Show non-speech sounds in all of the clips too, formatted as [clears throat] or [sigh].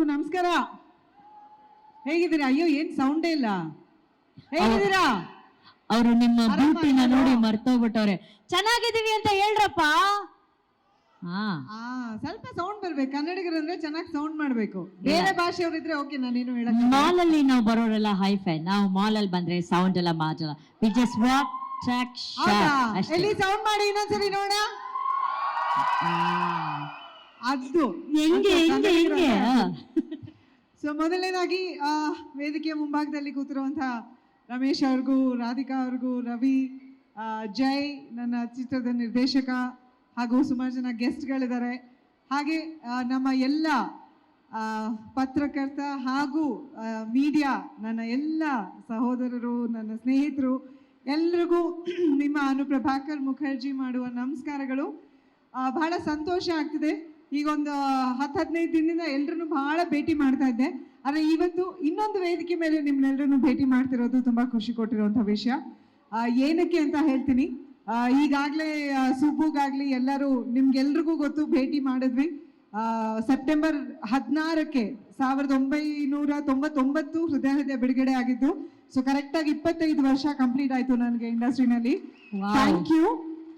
ಎಲ್ರಿಗೂ ನಮಸ್ಕಾರ. ಹೇಗಿದ್ದೀರಾ? ಅಯ್ಯೋ ಏನ್ ಸೌಂಡೇ ಇಲ್ಲ. ಹೇಗಿದ್ದೀರಾ? ಅವರು ನಿಮ್ಮ ಬ್ಯೂಟಿನ? ನೋಡಿ ಮರ್ತೋಗ್ಬಿಟ್ಟವ್ರೆ. ಚೆನ್ನಾಗಿದ್ದೀವಿ ಅಂತ ಹೇಳ್ರಪ್ಪ. ಹಾ. ಆ ಸ್ವಲ್ಪ ಸೌಂಡ್ ಬರ್ಬೇಕು. ಕನ್ನಡಿಗರಂದ್ರೆ ಚೆನ್ನಾಗಿ ಸೌಂಡ್ ಮಾಡ್ಬೇಕು. ಬೇರೆ ಭಾಷೆಯವ್ರಿದ್ರೆ ಓಕೆ ನಾನೇನು ಹೇಳ ಮಾಲ್ ಅಲ್ಲಿ ನಾವು ಬರೋರೆಲ್ಲ ಹೈ ಫೈ ನಾವು ಮಾಲ್ ಅಲ್ಲಿ ಬಂದ್ರೆ ಸೌಂಡ್ ಎಲ್ಲ ಮಾಡಲ್ಲ ವಿ ಜಸ್ಟ್ ವಾಕ್ ಟ್ರ್ಯಾಕ್ ಹೌದಾ? ಎಲ್ಲಿ ಸೌಂಡ್ ಮಾಡಿ ಇನ್ನೊಂದ್ಸರಿ ನೋಡ ಅದು. ಹೆಂಗೆ ಹೆಂಗೆ ಹೆಂಗೆ? ಸೊ ಮೊದಲನೇದಾಗಿ ವೇದಿಕೆಯ ಮುಂಭಾಗದಲ್ಲಿ ಕೂತಿರುವಂತಹ ರಮೇಶ್ ಅವ್ರಿಗೂ, ರಾಧಿಕಾ ಅವ್ರಿಗೂ, ರವಿ ಜೈ ನನ್ನ ಚಿತ್ರದ ನಿರ್ದೇಶಕ ಹಾಗೂ ಸುಮಾರು ಜನ ಗೆಸ್ಟ್ಗಳಿದ್ದಾರೆ. ಹಾಗೆ ನಮ್ಮ ಎಲ್ಲ ಪತ್ರಕರ್ತ ಹಾಗೂ ಮೀಡಿಯಾ, ನನ್ನ ಎಲ್ಲ ಸಹೋದರರು, ನನ್ನ ಸ್ನೇಹಿತರು, ಎಲ್ರಿಗೂ ನಿಮ್ಮ ಅನುಪ್ರಭಾಕರ್ ಮುಖರ್ಜಿ ಮಾಡುವ ನಮಸ್ಕಾರಗಳು. ಬಹಳ ಸಂತೋಷ ಆಗ್ತಿದೆ. ಈಗ ಒಂದು ಹತ್ತು ಹದಿನೈದು ದಿನದಿಂದ ಎಲ್ಲರೂ ಬಹಳ ಭೇಟಿ ಮಾಡ್ತಾ ಇದ್ದೆ. ಆದರೆ ಇವತ್ತು ಇನ್ನೊಂದು ವೇದಿಕೆ ಮೇಲೆ ನಿಮ್ಮನ್ನೆಲ್ಲರನ್ನು ಭೇಟಿ ಮಾಡ್ತಿರೋದು ತುಂಬ ಖುಷಿ ಕೊಟ್ಟಿರುವಂಥ ವಿಷಯ. ಆ, ಏನಕ್ಕೆ ಅಂತ ಹೇಳ್ತೀನಿ. ಈಗಾಗಲೇ ಸುಬ್ಬುಗಾಗಲಿ ಎಲ್ಲರೂ ನಿಮ್ಗೆಲ್ರಿಗೂ ಗೊತ್ತು ಭೇಟಿ ಮಾಡಿದ್ವಿ. ಆ, ಸೆಪ್ಟೆಂಬರ್ ಹದಿನಾರಕ್ಕೆ ಸಾವಿರದ ಒಂಬೈನೂರ ತೊಂಬತ್ತೊಂಬತ್ತು ಹೃದಯ ಹೃದಯ ಬಿಡುಗಡೆ ಆಗಿದ್ದು ಸೊ ಕರೆಕ್ಟಾಗಿ ಇಪ್ಪತ್ತೈದು ವರ್ಷ ಕಂಪ್ಲೀಟ್ ಆಯ್ತು ನನಗೆ ಇಂಡಸ್ಟ್ರಿನಲ್ಲಿ thank you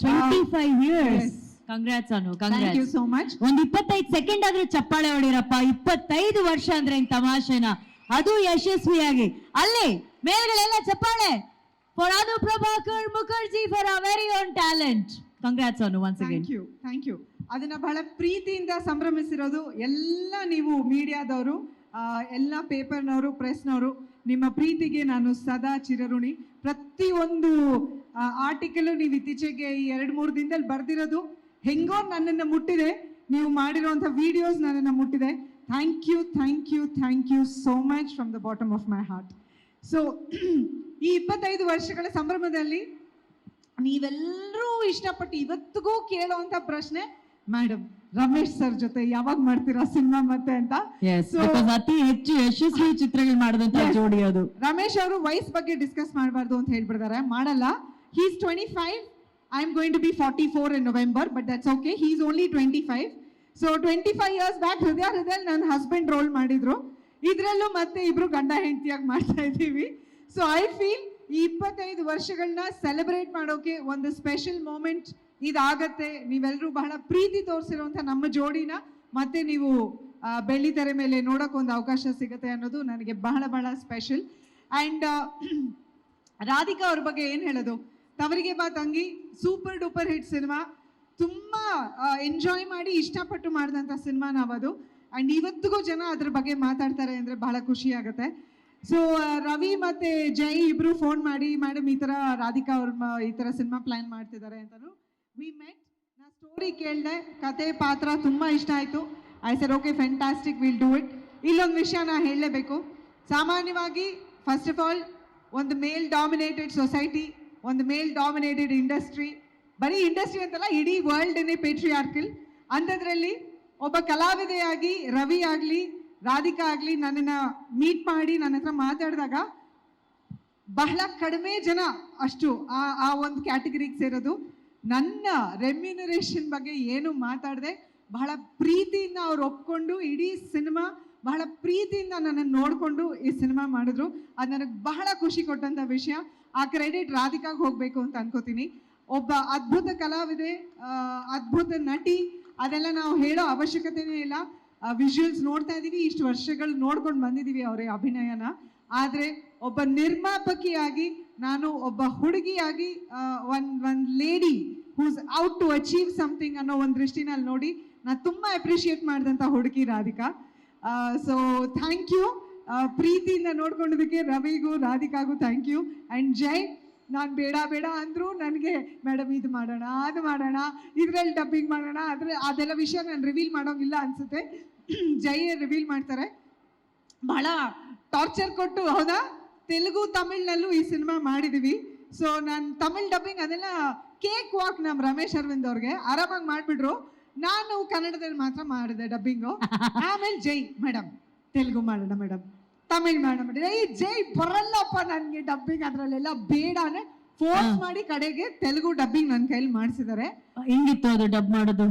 twenty five years. Congrats Anu thank you congrats so much ಒಂದ್ ಇಪ್ಪತ್ತೈದು ಸೆಕೆಂಡ್ ಆದ್ರೆ ಚಪ್ಪಾಳೆ ಹೊಡಿರಪ್ಪ. ಇಪ್ಪತ್ತೈದು ವರ್ಷ ಅಂದ್ರೆ ತಮಾಷೆನ? ಅದು ಯಶಸ್ವಿಯಾಗಿ. ಅಲ್ಲಿ ಮೇಲ್ಗಳೆಲ್ಲ ಚಪ್ಪಾಳೆ. For Anu Prabhakar Mukherjee for a very own talent congrats Anu once again thank you thank you ಅದನ್ನ ಬಹಳ ಪ್ರೀತಿಯಿಂದ ಸಂಭ್ರಮಿಸಿರೋದು ಎಲ್ಲ ನೀವು ಮೀಡಿಯಾದವರು ಎಲ್ಲ ಪೇಪರ್ನವರು ಪ್ರೆಸ್ನವರು ನಿಮ್ಮ ಪ್ರೀತಿಗೆ ನಾನು ಸದಾ ಚಿರಋಣಿ. ಪ್ರತಿಯೊಂದು ಆರ್ಟಿಕಲ್ ನೀವು ಇತ್ತೀಚೆಗೆ ಈ ಎರಡು ಮೂರು ದಿನದಲ್ಲಿ ಬರೆದಿರೋದು ಹೆಂಗೋ ನನ್ನನ್ನು ಮುಟ್ಟಿದೆ. ನೀವು ಮಾಡಿರುವಂಥ ವಿಡಿಯೋಸ್ ನನ್ನನ್ನು ಮುಟ್ಟಿದೆ. Thank you thank you thank you so much from the bottom of my heart so ಈ ಇಪ್ಪತ್ತೈದು ವರ್ಷಗಳ ಸಂಭ್ರಮದಲ್ಲಿ ನೀವೆಲ್ಲರೂ ಇಷ್ಟಪಟ್ಟು ಇವತ್ತಿಗೂ ಕೇಳುವಂತ ಪ್ರಶ್ನೆ ಮೇಡಮ್ ರಮೇಶ್ ಸರ್ ಜೊತೆ ಯಾವಾಗ ಮಾಡ್ತೀರಾ ಸಿನಿಮಾ ಮತ್ತೆ ಅಂತ? ಅತಿ ಹೆಚ್ಚು ಯಶಸ್ವಿ ಚಿತ್ರಗಳು ಮಾಡಿದಂತ. ಜೋಡಿ ಅದು. ರಮೇಶ್ ಅವರು ವಯಸ್ ಬಗ್ಗೆ ಡಿಸ್ಕಸ್ ಮಾಡಬಾರ್ದು ಅಂತ ಹೇಳ್ಬಿಡ್ತಾರೆ. ಮಾಡಲ್ಲ. He's twenty five I am to to be forty four but okay he's only twenty five so twenty five years back ಹೃದಯ ಹೃದಯದಲ್ಲಿ ನನ್ನ ಹಸ್ಬೆಂಡ್ ರೋಲ್ ಮಾಡಿದ್ರು. ಇದರಲ್ಲೂ ಮತ್ತೆ ಇಬ್ರು ಗಂಡ ಹೆಂಡತಿಯಾಗಿ ಮಾಡ್ತಾ ಇದ್ದೀವಿ. ಸೊ ಐ ಫೀಲ್ ಈ ಇಪ್ಪತ್ತೈದು ವರ್ಷಗಳನ್ನ ಸೆಲೆಬ್ರೇಟ್ ಮಾಡೋಕೆ ಒಂದು ಸ್ಪೆಷಲ್ ಮೂಮೆಂಟ್ ಇದಾಗತ್ತೆ. ನೀವೆಲ್ಲರೂ ಬಹಳ ಪ್ರೀತಿ ತೋರಿಸಿರುವಂಥ ನಮ್ಮ ಜೋಡಿನ. ಮತ್ತೆ ನೀವು ಬೆಳ್ಳಿತೆರೆ ಬೆಳ್ಳಿ ತೆರೆ ಮೇಲೆ ನೋಡೋಕೆ ಒಂದು ಅವಕಾಶ ಸಿಗುತ್ತೆ ಅನ್ನೋದು ನನಗೆ ಬಹಳ ಬಹಳ ಸ್ಪೆಷಲ್ ಆ್ಯಂಡ್ [clears throat] ರಾಧಿಕಾ ಅವ್ರ ಬಗ್ಗೆ ಏನು ಹೇಳೋದು? ತವರಿಗೆ ಬಾ ತಂಗಿ. Super duper hit cinema. ತುಂಬ ಎಂಜಾಯ್ ಮಾಡಿ ಇಷ್ಟಪಟ್ಟು ಮಾಡಿದಂಥ ಸಿನಿಮಾ ನಾವದು. ಆ್ಯಂಡ್ ಇವತ್ತಿಗೂ ಜನ ಅದ್ರ ಬಗ್ಗೆ ಮಾತಾಡ್ತಾರೆ ಅಂದರೆ ಬಹಳ ಖುಷಿ ಆಗುತ್ತೆ. ಸೊ ರವಿ ಮತ್ತು ಜೈ ಇಬ್ಬರು ಫೋನ್ ಮಾಡಿ ಮೇಡಮ್ ಈ ಥರ ರಾಧಿಕಾ ಅವ್ರ ಈ ಥರ ಸಿನಿಮಾ ಪ್ಲ್ಯಾನ್ ಮಾಡ್ತಿದ್ದಾರೆ ಅಂತಲೂ ವಿ ಮೆಟ್ ನಾ ಸ್ಟೋರಿ ಕೇಳಿದೆ. ಕತೆ, ಪಾತ್ರ ತುಂಬ ಇಷ್ಟ ಆಯಿತು. I sir okay fantastic will do it ಇಲ್ಲೊಂದು ವಿಷಯ ನಾ ಹೇಳಲೇಬೇಕು. ಸಾಮಾನ್ಯವಾಗಿ ಫಸ್ಟ್ ಆಫ್ ಆಲ್ ಒಂದು ಮೇಲ್ ಡಾಮಿನೇಟೆಡ್ ಸೊಸೈಟಿ ಒಂದು ಮೇಲ್ ಡಾಮಿನೇಟೆಡ್ ಇಂಡಸ್ಟ್ರಿ ಬರೀ ಇಂಡಸ್ಟ್ರಿ ಅಂತಲ್ಲ, ಇಡೀ ವರ್ಲ್ಡ್ನೇ ಪೇಟ್ರಿಯಾರ್ಕಲ್ ಅಂಥದ್ರಲ್ಲಿ ಒಬ್ಬ ಕಲಾವಿದೆಯಾಗಿ, ರವಿ ಆಗಲಿ, ರಾಧಿಕಾ ಆಗಲಿ ನನ್ನನ್ನು ಮೀಟ್ ಮಾಡಿ, ನನ್ನ ಹತ್ರ ಮಾತಾಡಿದಾಗ ಬಹಳ ಕಡಿಮೆ ಜನ ಅಷ್ಟು ಆ ಆ ಒಂದು ಕ್ಯಾಟಗರಿಗೆ ಸೇರೋದು. ನನ್ನ ರೆಮ್ಯುನರೇಷನ್ ಬಗ್ಗೆ ಏನು ಮಾತಾಡದೆ, ಬಹಳ ಪ್ರೀತಿಯಿಂದ ಅವ್ರು ಒಪ್ಕೊಂಡು ಇಡೀ ಸಿನಿಮಾ ಬಹಳ ಪ್ರೀತಿಯಿಂದ ನನ್ನನ್ನು ನೋಡಿಕೊಂಡು ಈ ಸಿನಿಮಾ ಮಾಡಿದ್ರು. ಅದು ನನಗೆ ಬಹಳ ಖುಷಿ ಕೊಟ್ಟಂಥ ವಿಷಯ. ಆ ಕ್ರೆಡಿಟ್ ರಾಧಿಕಾಗೆ ಹೋಗಬೇಕು ಅಂತ ಅನ್ಕೋತೀನಿ. ಒಬ್ಬ ಅದ್ಭುತ ಕಲಾವಿದೆ ಅದ್ಭುತ ನಟಿ, ಅದೆಲ್ಲ ನಾವು ಹೇಳೋ ಅವಶ್ಯಕತೆನೇ ಇಲ್ಲ. ವಿಜುವಲ್ಸ್ ನೋಡ್ತಾ ಇದ್ದೀವಿ ಇಷ್ಟು ವರ್ಷಗಳು ನೋಡ್ಕೊಂಡು ಬಂದಿದ್ದೀವಿ ಅವರ ಅಭಿನಯನ. ಆದರೆ ಒಬ್ಬ ನಿರ್ಮಾಪಕಿಯಾಗಿ, ನಾನು ಒಬ್ಬ ಹುಡುಗಿಯಾಗಿ ಒಂದು ಒಂದು lady who's out to achieve something ಅನ್ನೋ ಒಂದು ದೃಷ್ಟಿನಲ್ಲಿ ನೋಡಿ, ನಾನು ತುಂಬ ಅಪ್ರಿಷಿಯೇಟ್ ಮಾಡಿದಂಥ ಹುಡುಗಿ ರಾಧಿಕಾ. ಸೊ ಥ್ಯಾಂಕ್ ಯು ಪ್ರೀತಿಯಿಂದ ನೋಡ್ಕೊಂಡಿದ್ದಕ್ಕೆ ರವಿಗೂ ರಾಧಿಕಾಗೂ ಥ್ಯಾಂಕ್ ಯು ಆ್ಯಂಡ್ ಜೈ ನಾನು ಬೇಡ ಬೇಡ ಅಂದರೂ ನನಗೆ ಮೇಡಮ್ ಇದು ಮಾಡೋಣ ಅದು ಮಾಡೋಣ ಇದರಲ್ಲಿ ಡಬ್ಬಿಂಗ್ ಮಾಡೋಣ ಅದ್ರ ಅದೆಲ್ಲ ವಿಷಯ ನಾನು ರಿವೀಲ್ ಮಾಡೋಂಗಿಲ್ಲ ಅನಿಸುತ್ತೆ. ಜೈ ರಿವೀಲ್ ಮಾಡ್ತಾರೆ. ಬಹಳ ಟಾರ್ಚರ್ ಕೊಟ್ಟು ಹೌದಾ? ತೆಲುಗು ತಮಿಳ್ನಲ್ಲೂ ಈ ಸಿನಿಮಾ ಮಾಡಿದೀವಿ. ಸೊ ನಾನು ತಮಿಳ್ ಡಬ್ಬಿಂಗ್ ಅದೆಲ್ಲ ಕೇಕ್ ವಾಕ್ ನಮ್ಮ ರಮೇಶ್ ಅರವಿಂದ್ ಅವ್ರಿಗೆ. ಆರಾಮಾಗಿ ಮಾಡಿಬಿಟ್ರು. ನಾನು ಕನ್ನಡದಲ್ಲಿ ಮಾತ್ರ ಮಾಡಿದೆ ಡಬ್ಬಿಂಗು [laughs] ಆಮೇಲೆ ಜೈ ಮೇಡಮ್ ತೆಲುಗು ಮಾಡೋಣ ಮೇಡಮ್. ತಮಿಳ್ ಮಾಡೋಣ ಮೇಡಮ್. ಏಯ್ ಜೈ ಬರಲ್ಲಪ್ಪ ನನಗೆ ಡಬ್ಬಿಂಗ್ ಅದರಲ್ಲೆಲ್ಲ ಬೇಡನೇ. ಫೋನ್ ಫೋರ್ಸ್ ಮಾಡಿ ಕಡೆಗೆ ತೆಲುಗು ಡಬ್ಬಿಂಗ್ ನನ್ನ ಕೈಲಿ ಮಾಡಿಸಿದ್ದಾರೆ ಹೆಂಗಿತ್ತು ಅದು ಡಬ್ ಮಾಡೋದು?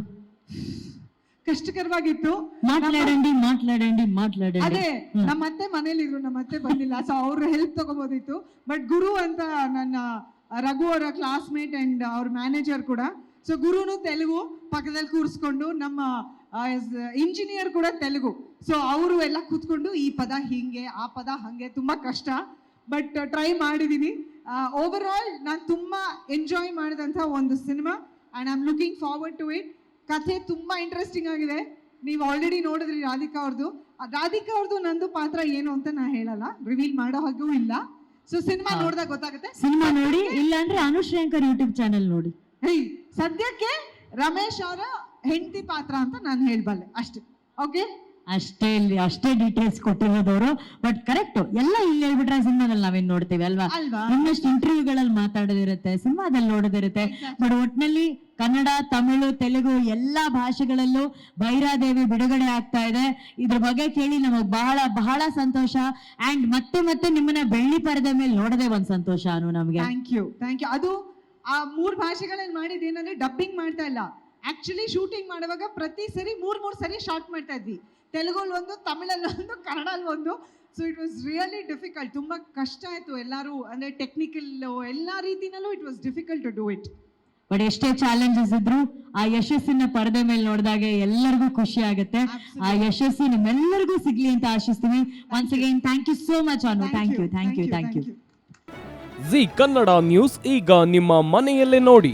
ಕಷ್ಟಕರವಾಗಿತ್ತು. ಮಾట్లాಡಂಡಿ ಮಾట్లాಡಂಡಿ ಮಾట్లాಡಂಡಿ ಅದೇ ನಮ್ಮ ಅತ್ತೆ ಮನೇಲಿ ಇದ್ರು ನಮ್ಮ ಅತ್ತೆ ಬಂದಿಲ್ಲ. ಸೊ ಅವ್ರ ಹೆಲ್ಪ್ ತಗೋಬೋದಿತ್ತು. ಬಟ್ ಗುರು ಅಂತ ನನ್ನ ರಘು ಅವರ ಕ್ಲಾಸ್ಮೇಟ್ ಅಂಡ್ ಅವ್ರ ಮ್ಯಾನೇಜರ್ ಕೂಡ. ಸೊ ಗುರುನು ತೆಲುಗು ಪಕ್ಕದಲ್ಲಿ ಕೂರಿಸ್ಕೊಂಡು ನಮ್ಮ ಇಂಜಿನಿಯರ್ ಕೂಡ ತೆಲುಗು. ಸೊ ಅವರು ಎಲ್ಲ ಕೂತ್ಕೊಂಡು ಈ ಪದ ಹಿಂಗೆ ಆ ಪದ ಹಂಗೆ ತುಂಬಾ ಕಷ್ಟ. ಬಟ್ ಟ್ರೈ ಮಾಡಿದ್ದೀನಿ ಓವರ್ ಆಲ್ ನಾನು ತುಂಬಾ ಎಂಜಾಯ್ ಮಾಡಿದಂತ ಒಂದು cinema and I am looking forward to it ಕಥೆ ತುಂಬಾ ಇಂಟ್ರೆಸ್ಟಿಂಗ್ ಆಗಿದೆ. ನೀವು ಆಲ್ರೆಡಿ ನೋಡಿದ್ರಿ ರಾಧಿಕಾ ಅವ್ರದ್ದು ರಾಧಿಕಾ ಅವ್ರದ್ದು ನಂದು ಪಾತ್ರ ಏನು ಅಂತ ನಾ ಹೇಳಲ್ಲ. ರಿವೀಲ್ ಮಾಡೋ ಹಾಗೂ ಇಲ್ಲ. ಸೊ ಸಿನಿಮಾ ನೋಡಿದಾಗ ಗೊತ್ತಾಗುತ್ತೆ. ಸಿನಿಮಾ ನೋಡಿ ಇಲ್ಲ ಅಂದ್ರೆ ಅನುಶ್ರೇಂಕರ್ ಯೂಟ್ಯೂಬ್ ಚಾನೆಲ್ ನೋಡಿ ಸದ್ಯಕ್ಕೆ ರಮೇಶ್ ಅವರ ಹೆಂಡತಿ ಪಾತ್ರ ಅಂತ ನಾನು ಹೇಳಬಲ್ಲೆ ಅಷ್ಟೇ. ಓಕೆ ಅಷ್ಟೇ ಇಲ್ಲಿ ಅಷ್ಟೇ ಡೀಟೇಲ್ಸ್ ಕೊಟ್ಟಿರೋದವರು. ಬಟ್ ಕರೆಕ್ಟ್ ಎಲ್ಲ ಇಲ್ಲಿ ಹೇಳ್ಬಿಟ್ರೆ ಸಿನಿಮಾದಲ್ಲಿ ನಾವೇನ್ ನೋಡ್ತೀವಿ ಅಲ್ವಾ? ಇನ್ನಷ್ಟು ಇಂಟರ್ವ್ಯೂಗಳಲ್ಲಿ ಮಾತಾಡೋದಿರುತ್ತೆ ಸಿನಿಮಾದಲ್ಲಿ ನೋಡೋದಿರುತ್ತೆ. ಬಟ್ ಒಟ್ನಲ್ಲಿ ಕನ್ನಡ ತಮಿಳು ತೆಲುಗು ಎಲ್ಲಾ ಭಾಷೆಗಳಲ್ಲೂ ಭೈರಾದೇವಿ ಬಿಡುಗಡೆ ಆಗ್ತಾ ಇದೆ. ಇದ್ರ ಬಗ್ಗೆ ಕೇಳಿ ನಮಗ್ ಬಹಳ ಬಹಳ ಸಂತೋಷ. ಅಂಡ್ ಮತ್ತೆ ಮತ್ತೆ ನಿಮ್ಮನ್ನ ಬೆಳ್ಳಿ ಪರದೆ ಮೇಲೆ ನೋಡದೆ ಒಂದ್ ಸಂತೋಷ ಅನು ನಮ್ಗೆ. ಥ್ಯಾಂಕ್ ಯು ಥ್ಯಾಂಕ್ ಯು ಅದು ಆ ಮೂರ್ ಭಾಷೆಗಳಲ್ಲಿ ಮಾಡಿದ ಏನಂದ್ರೆ ಡಬ್ಬಿಂಗ್ ಮಾಡ್ತಾ ಇಲ್ಲ. ಆಕ್ಚುಲಿ ಶೂಟಿಂಗ್ ಮಾಡುವಾಗ ಪ್ರತಿ ಸರಿ ಮೂರು ಮೂರು ಸರಿ ಶಾರ್ಟ್ ಮಾಡ್ತಾ ಇದ್ವಿ. ತೆಲುಗಲ್ಲಿ ಒಂದು ತಮಿಳಲ್ಲಿ ಒಂದು ಕನ್ನಡಲ್ಲಿ ಒಂದು. So it was really difficult ತುಂಬಾ ಕಷ್ಟ ಆಯಿತು ಎಲ್ಲರೂ. ಅಂದ್ರೆ ಟೆಕ್ನಿಕಲ್ ಎಲ್ಲ ರೀತಿನಲ್ಲೂ it was difficult to do it but ಎಷ್ಟೇ ಚಾಲೆಂಜಸ್ ಇದ್ರು ಆ ಯಶಸ್ಸಿನ ಪರದೆ ಮೇಲೆ ನೋಡಿದಾಗ ಎಲ್ಲರಿಗೂ ಖುಷಿ ಆಗುತ್ತೆ. ಆ ಯಶಸ್ಸು ನಿಮ್ಮೆಲ್ಲರಿಗೂ ಸಿಗ್ಲಿ ಅಂತ ಆಶಿಸ್ತೀವಿ once again thank you so much Anu thank you thank you thank you Zee Kannada news ಈಗ ನಿಮ್ಮ ಮನೆಯಲ್ಲೇ ನೋಡಿ.